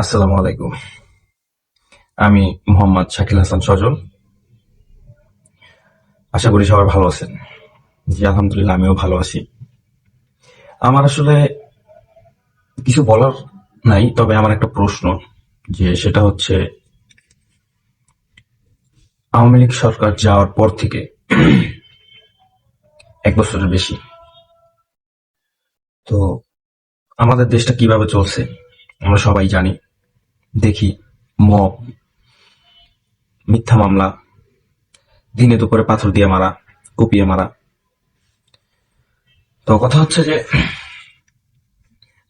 আসসালামু আলাইকুম। আমি মোহাম্মদ শাকিল হাসান সজল। আশা করি সবাই ভালো আছেন। জি, আলহামদুলিল্লাহ, আমিও ভালো আছি। আমার আসলে কিছু বলার নাই, তবে আমার একটা প্রশ্ন, যে সেটা হচ্ছে, আওয়ামী লীগ সরকার যাওয়ার পর থেকে এক বছরের বেশি। তো আমাদের দেশটা কীভাবে চলছে, আমরা সবাই জানি। দেখি, মব, মিথ্যা মামলা, দিনে দুপুরে পাথর দিয়ে মারা, কুপিয়ে মারা। তো কথা হচ্ছে যে,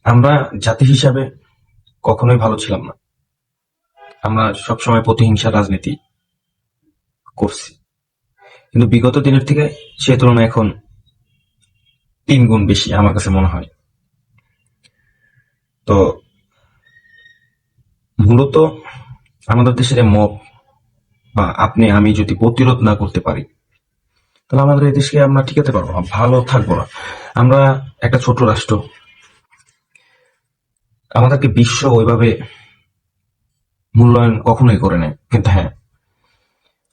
আমরা জাতি হিসাবে কখনোই ভালো ছিলাম না। আমরা সবসময় প্রতিহিংসা রাজনীতি করছি। কিন্তু বিগত দিনের থেকে সে তুলনায় এখন তিন গুণ বেশি আমার কাছে মনে হয়। তো মূলত আমাদের দেশের মব, বা আপনি, আমি যদি প্রতিরোধ না করতে পারি, তাহলে আমাদের এই দেশকে আমরা টিকাতে পারব না, ভালো থাকব না। আমরা একটা ছোট রাষ্ট্র। আমাদেরকে বিশ্ব ওইভাবে মূল্যায়ন কখনোই করে নেয় কিন্তু হ্যাঁ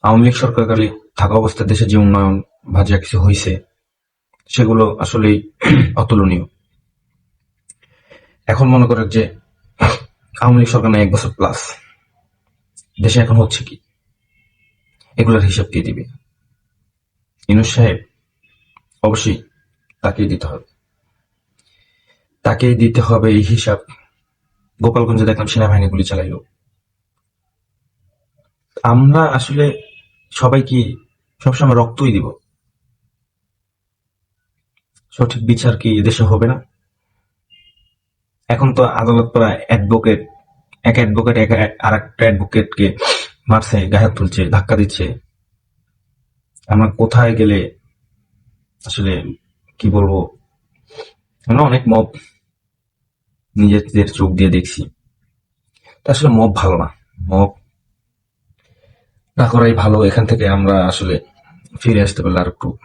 আওয়ামী লীগ সরকারকালে থাকা অবস্থায় দেশে যে উন্নয়ন বা যা কিছু হয়েছে সেগুলো আসলেই অতুলনীয়। এখন মনে করেন যে আওয়ামী লীগ সরকার এক বছর প্লাস দেশে এখন হচ্ছে কি? এগুলোর হিসাব কে দিবে? ইনুস সাহেব, অবশ্যই তাকেই দিতে হবে। তাকেই দিতে হবে এই হিসাব। গোপালগঞ্জে দেখলাম সেনাবাহিনী গুলি চালাইলো। আমরা আসলে সবাই কি সবসময় রক্তই দিব? সঠিক বিচার কি দেশে হবে না? এখন তো আদালত প্রায় অ্যাডভোকেট এক অ্যাডভোকেট এক আর একটা অ্যাডভোকেটকে মারছে, গায়ে তুলছে, ধাক্কা দিচ্ছে। আমরা কোথায় গেলে আসলে কি বলব? আমরা অনেক মব নিজেদের চোখ দিয়ে দেখছি। তা আসলে মব ভালো না। মব না করাই ভালো। এখান থেকে আমরা আসলে ফিরে আসতে পারলে আর একটু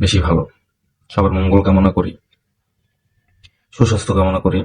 বেশি ভালো। সবার মঙ্গল কামনা করি। সুস্বাস্থ্য কামনা করি।